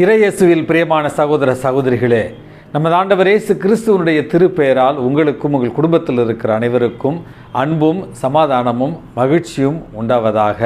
இறையேசுவில் பிரியமான சகோதர சகோதரிகளே நம்ம ஆண்டவர் இயேசு கிறிஸ்துவனுடைய திருப்பெயரால் உங்களுக்கும் உங்கள் குடும்பத்தில் இருக்கிற அனைவருக்கும் அன்பும் சமாதானமும் மகிழ்ச்சியும் உண்டாவதாக.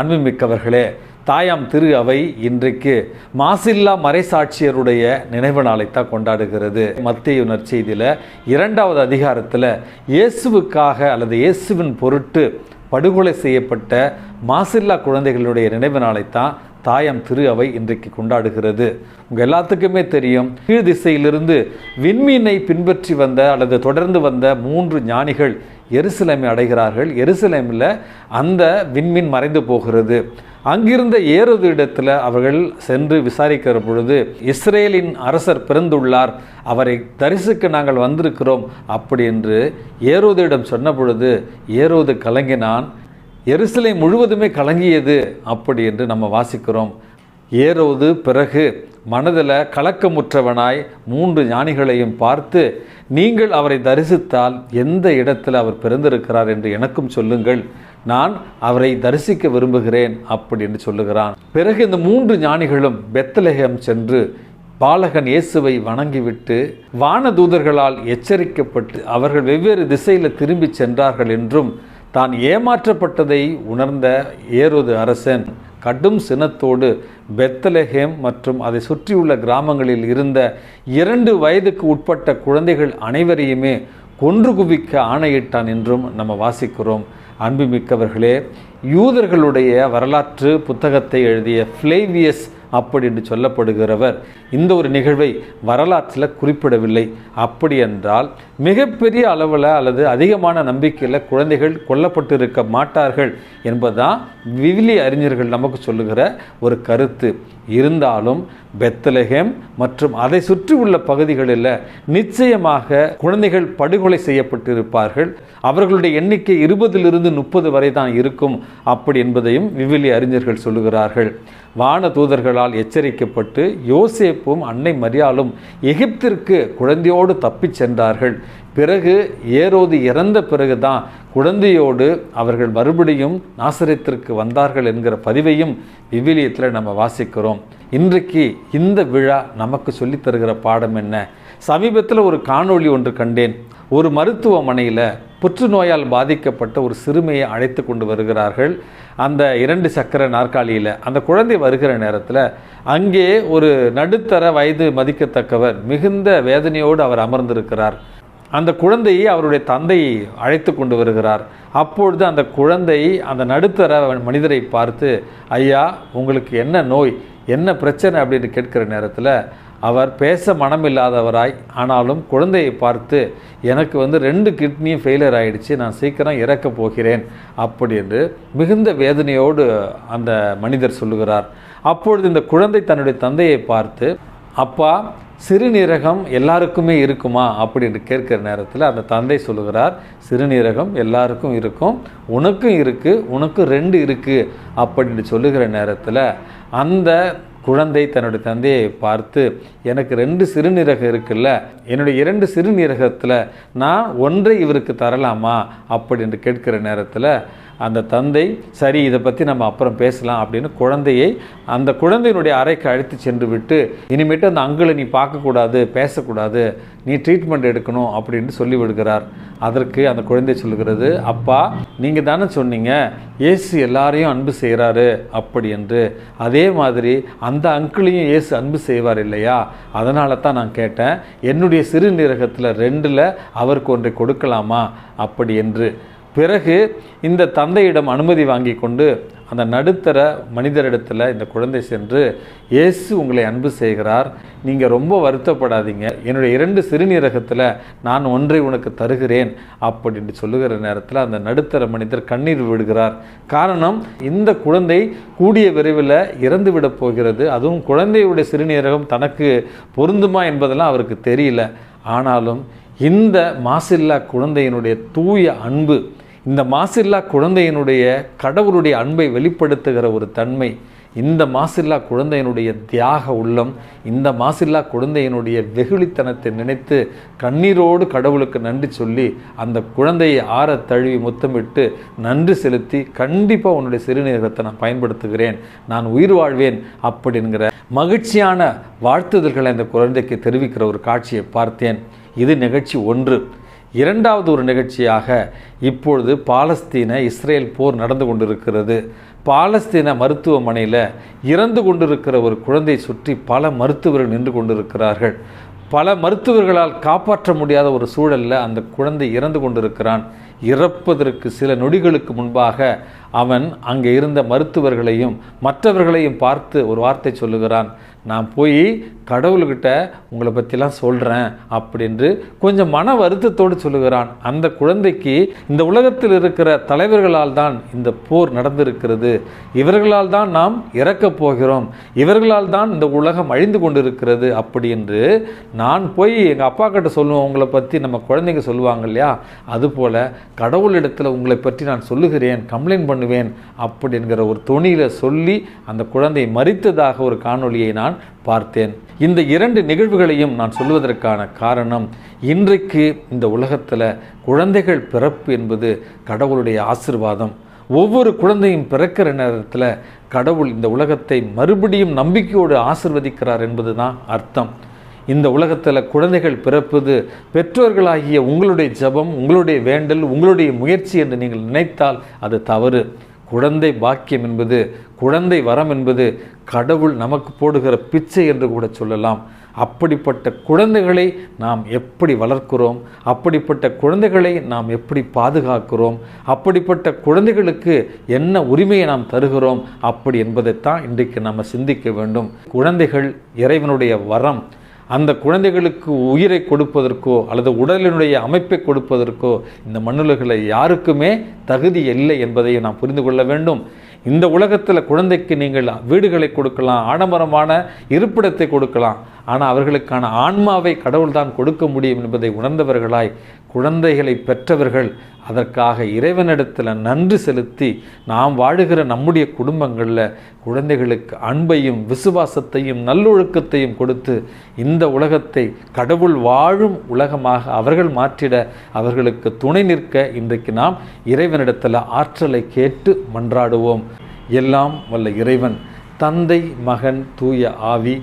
அன்புமிக்கவர்களே தாயாம் திரு அவை இன்றைக்கு மாசில்லா மறைசாட்சியருடைய நினைவு நாளைத்தான் கொண்டாடுகிறது. மத்திய உணர்ச்செய்தியில் இரண்டாவது அதிகாரத்தில் இயேசுவுக்காக அல்லது இயேசுவின் பொருட்டு படுகொலை செய்யப்பட்ட மாசில்லா குழந்தைகளுடைய நினைவு நாளைத்தான் தாயம் திரு அவை இன்றைக்கு கொண்டாடுகிறது. உங்கள் எல்லாத்துக்குமே தெரியும் கீழ் திசையிலிருந்து விண்மீனை பின்பற்றி வந்த அல்லது தொடர்ந்து வந்த மூன்று ஞானிகள் எருசலேமை அடைகிறார்கள். எருசலேமில் அந்த விண்மீன் மறைந்து போகிறது. அங்கிருந்த ஏறது இடத்துல அவர்கள் சென்று விசாரிக்கிற பொழுது இஸ்ரேலின் அரசர் பிறந்துள்ளார். அவரை தரிசிக்க நாங்கள் வந்திருக்கிறோம். அப்படி என்று ஏரோதிடம் சொன்ன பொழுது ஏரோது கலங்கினான். எருசலை முழுவதுமே கலங்கியது அப்படி என்று நம்ம வாசிக்கிறோம். ஏறோது பிறகு மனதில் கலக்கமுற்றவனாய் மூன்று ஞானிகளையும் பார்த்து நீங்கள் அவரை தரிசித்தால் எந்த இடத்தில் அவர் பிறந்திருக்கிறார் என்று எனக்கும் சொல்லுங்கள். நான் அவரை தரிசிக்க விரும்புகிறேன் அப்படி என்று சொல்லுகிறான். பிறகு இந்த மூன்று ஞானிகளும் பெத்தலகம் சென்று பாலகன் இயேசுவை வணங்கிவிட்டு வானதூதர்களால் எச்சரிக்கப்பட்டு அவர்கள் வெவ்வேறு திசையில் திரும்பி சென்றார்கள் என்றும் தான் ஏமாற்றப்பட்டதை உணர்ந்த ஏரோது அரசன் கடும் சினத்தோடு பெத்தலஹேம் மற்றும் அதை சுற்றியுள்ள கிராமங்களில் இருந்த இரண்டு வயதுக்கு உட்பட்ட குழந்தைகள் அனைவரையுமே கொன்று குவிக்க ஆணையிட்டான் என்றும் நம்ம வாசிக்கிறோம். அன்புமிக்கவர்களே யூதர்களுடைய வரலாற்று புத்தகத்தை எழுதிய ஃப்ளேவியஸ் அப்படி என்று சொல்லப்படுகிறவர். இந்த ஒரு நிகழ்வை வரலாற்றில் குறிப்பிடவில்லை. அப்படி என்றால் மிகப்பெரிய அளவில் அல்லது அதிகமான நம்பிக்கையில் குழந்தைகள் கொல்லப்பட்டிருக்க மாட்டார்கள் என்பதுதான் விவிலி அறிஞர்கள் நமக்கு சொல்லுகிற ஒரு கருத்து. இருந்தாலும் பெத்தலஹேம் மற்றும் அதை சுற்றி உள்ள பகுதிகளில் நிச்சயமாக குழந்தைகள் படுகொலை செய்யப்பட்டிருப்பார்கள். அவர்களுடைய எண்ணிக்கை இருபதிலிருந்து முப்பது வரை தான் இருக்கும் அப்படி என்பதையும் விவிலி அறிஞர்கள் சொல்லுகிறார்கள். வான தூதர்களால் எச்சரிக்கப்பட்டு யோசேப்பும் அன்னை மரியாலும் எகிப்திற்கு குழந்தையோடு தப்பிச் சென்றார்கள். பிறகு ஏரோது இறந்த பிறகுதான் குழந்தையோடு அவர்கள் மறுபடியும் நாசரத்திற்கு வந்தார்கள் என்கிற பதிவையும் விவிலியத்தில் நம்ம வாசிக்கிறோம். இன்றைக்கு இந்த விழா நமக்கு சொல்லித்தருகிற பாடம் என்ன? சமீபத்தில் ஒரு காணொளி ஒன்று கண்டேன். ஒரு மருத்துவமனையில் புற்றுநோயால் பாதிக்கப்பட்ட ஒரு சிறுமியை அழைத்து கொண்டு வருகிறார்கள். அந்த இரண்டு சக்கர நாற்காலியில். அந்த குழந்தை வருகிற நேரத்தில் அங்கே ஒரு நடுத்தர வயது மதிக்கத்தக்கவர் மிகுந்த வேதனையோடு அவர் அமர்ந்திருக்கிறார். அந்த குழந்தையை அவருடைய தந்தை அழைத்து கொண்டு வருகிறார். அப்பொழுது அந்த குழந்தை அந்த நடுத்தர மனிதரை பார்த்து ஐயா உங்களுக்கு என்ன நோய்? என்ன பிரச்சனை? அப்படின்னு கேட்கிற நேரத்தில் அவர் பேச மனமில்லாதவராய் ஆனாலும் குழந்தையை பார்த்து எனக்கு வந்து ரெண்டு கிட்னியும் ஃபெயிலியர் ஆகிடுச்சு நான் சீக்கிரம் இறக்க போகிறேன். அப்படி என்று மிகுந்த வேதனையோடு அந்த மனிதர் சொல்லுகிறார். அப்பொழுது இந்த குழந்தை தன்னுடைய தந்தையை பார்த்து அப்பா சிறுநீரகம் எல்லாருக்குமே இருக்குமா? அப்படின்னு கேட்குற நேரத்தில் அந்த தந்தை சொல்லுகிறார் சிறுநீரகம் எல்லாருக்கும் இருக்கும். உனக்கும் இருக்குது உனக்கும் ரெண்டு இருக்குது அப்படின்னு சொல்லுகிற நேரத்தில் அந்த குழந்தை தன்னுடைய தந்தையை பார்த்து எனக்கு ரெண்டு சிறுநீரகம் இருக்குல்ல என்னுடைய இரண்டு சிறுநீரகத்தில் நான் ஒன்றை இவருக்கு தரலாமா? அப்படின்னு கேட்கிற நேரத்தில் அந்த தந்தை சரி இதை பற்றி நம்ம அப்புறம் பேசலாம் அப்படின்னு குழந்தையை அந்த குழந்தையினுடைய அறைக்கு அழைத்து சென்று விட்டு இனிமேட்டு அந்த அங்கிளை நீ பார்க்கக்கூடாது பேசக்கூடாது நீ ட்ரீட்மெண்ட் எடுக்கணும் அப்படின்னு சொல்லி விடுகிறார். அதற்கு அந்த குழந்தை சொல்லுகிறது அப்பா நீங்கள் தானே சொன்னீங்க இயேசு எல்லாரையும் அன்பு செய்கிறாரு அப்படி என்று. அதே மாதிரி அந்த அங்கிளையும் இயேசு அன்பு செய்வார் இல்லையா? அதனால தான் நான் கேட்டேன் என்னுடைய சிறுநீரகத்தில் ரெண்டில் அவருக்கு ஒன்றை கொடுக்கலாமா? அப்படி என்று. பிறகு இந்த தந்தையிடம் அனுமதி வாங்கி கொண்டு அந்த நடுத்தர மனிதரிடத்தில் இந்த குழந்தை சென்று இயேசு உங்களை அன்பு செய்கிறார் நீங்கள் ரொம்ப வருத்தப்படாதீங்க. என்னுடைய இரண்டு சிறுநீரகத்தில் நான் ஒன்றை உனக்கு தருகிறேன் அப்படின்னு சொல்லுகிற நேரத்தில் அந்த நடுத்தர மனிதர் கண்ணீர் விடுகிறார். காரணம் இந்த குழந்தை கூடிய விரைவில் இறந்து விட போகிறது. அதுவும் குழந்தையுடைய சிறுநீரகம் தனக்கு பொருந்துமா என்பதெல்லாம் அவருக்கு தெரியல. ஆனாலும் இந்த மாசில்லா குழந்தையினுடைய தூய அன்பு இந்த மாசில்லா குழந்தையினுடைய கடவுளுடைய அன்பை வெளிப்படுத்துகிற ஒரு தன்மை இந்த மாசில்லா குழந்தையினுடைய தியாக உள்ளம் இந்த மாசில்லா குழந்தையினுடைய வெகுளித்தனத்தை நினைத்து கண்ணீரோடு கடவுளுக்கு நன்றி சொல்லி அந்த குழந்தையை ஆற தழுவி முத்தமிட்டு நன்றி செலுத்தி கண்டிப்பாக உன்னுடைய சிறுநீரகத்தை நான் பயன்படுத்துகிறேன் நான் உயிர் வாழ்வேன் அப்படிங்கிற மகிழ்ச்சியான வாழ்த்துதல்களை அந்த குழந்தைக்கு தெரிவிக்கிற ஒரு காட்சியை பார்த்தேன். இது நிகழ்ச்சி ஒன்று. இரண்டாவது ஒரு நிகழ்ச்சியாக இப்பொழுது பாலஸ்தீன இஸ்ரேல் போர் நடந்து கொண்டிருக்கிறது. பாலஸ்தீன மருத்துவமனையில் இறந்து கொண்டிருக்கிற ஒரு குழந்தையை சுற்றி பல மருத்துவர்கள் நின்று கொண்டிருக்கிறார்கள். பல மருத்துவர்களால் காப்பாற்ற முடியாத ஒரு சூழலில் அந்த குழந்தை இறந்து கொண்டிருக்கிறான். இறப்பதற்கு சில நொடிகளுக்கு முன்பாக அவன் அங்கே இருந்த மருத்துவர்களையும் மற்றவர்களையும் பார்த்து ஒரு வார்த்தை சொல்லுகிறான். நான் போய் கடவுள்கிட்ட உங்களை பற்றிலாம் சொல்கிறேன் அப்படின்று கொஞ்சம் மன வருத்தத்தோடு சொல்லுகிறான். அந்த குழந்தைக்கு இந்த உலகத்தில் இருக்கிற தலைவர்களால் தான் இந்த போர் நடந்திருக்கிறது. இவர்களால் தான் நாம் இறக்கப் போகிறோம். இவர்களால் தான் இந்த உலகம் அழிந்து கொண்டிருக்கிறது அப்படி என்று நான் போய் எங்கள் அப்பா கிட்ட சொல்லுவோம் உங்களை பற்றி நம்ம குழந்தைங்க சொல்லுவாங்க இல்லையா? அதுபோல் கடவுளிடத்தில் உங்களை பற்றி நான் சொல்லுகிறேன் கம்ப்ளைண்ட் பண்ணுவேன் அப்படிங்கிற ஒரு துணியில் சொல்லி அந்த குழந்தை மறித்ததாக ஒரு காணொலியை நான் நான் பார்த்தேன். இந்த இரண்டு நிகழ்வுகளையும் நான் சொல்வதற்கான காரணம் இன்றைக்கு இந்த உலகத்தில் குழந்தைகள் பிறப்பு என்பது கடவுளுடைய ஆசிர்வாதம். ஒவ்வொரு குழந்தையும் பிறக்கிற நேரத்தில் கடவுள் இந்த உலகத்தை மறுபடியும் நம்பிக்கையோடு ஆசிர்வதிக்கிறார் என்பது தான் அர்த்தம். இந்த உலகத்தில் குழந்தைகள் பிறப்பது பெற்றோர்களாகிய உங்களுடைய ஜெபம் உங்களுடைய வேண்டல் உங்களுடைய முயற்சி என்று நீங்கள் நினைத்தால் அது தவறு. குழந்தை பாக்கியம் என்பது குழந்தை வரம் என்பது கடவுள் நமக்கு போடுகிற பிச்சை என்று கூட சொல்லலாம். அப்படிப்பட்ட குழந்தைகளை நாம் எப்படி வளர்க்கிறோம்? அப்படிப்பட்ட குழந்தைகளை நாம் எப்படி பாதுகாக்கிறோம்? அப்படிப்பட்ட குழந்தைகளுக்கு என்ன உரிமையை நாம் தருகிறோம்? அப்படி என்பதைத்தான் இன்றைக்கு நாம் சிந்திக்க வேண்டும். குழந்தைகள் இறைவனுடைய வரம். அந்த குழந்தைகளுக்கு உயிரை கொடுப்பதற்கோ அல்லது உடலினுடைய அமைப்பை கொடுப்பதற்கோ இந்த மண்ணுலகில் யாருக்குமே தகுதி இல்லை என்பதை நாம் புரிந்து கொள்ள வேண்டும். இந்த உலகத்தில் குழந்தைக்கு நீங்கள் வீடுகளை கொடுக்கலாம் ஆடம்பரமான இருப்பிடத்தை கொடுக்கலாம். ஆனால் அவர்களுக்கான ஆன்மாவை கடவுள்தான் கொடுக்க முடியும் என்பதை உணர்ந்தவர்களாய் குழந்தைகளை பெற்றவர்கள் அதற்காக இறைவனிடத்தில் நன்றி செலுத்தி நாம் வாழுகிற நம்முடைய குடும்பங்களில் குழந்தைகளுக்கு அன்பையும் விசுவாசத்தையும் நல்லொழுக்கத்தையும் கொடுத்து இந்த உலகத்தை கடவுள் வாழும் உலகமாக அவர்கள் மாற்றிட அவர்களுக்கு துணை நிற்க இன்றைக்கு நாம் இறைவனிடத்தில் ஆற்றலை கேட்டு மன்றாடுவோம். எல்லாம் வல்ல இறைவன் தந்தை மகன் தூய ஆவி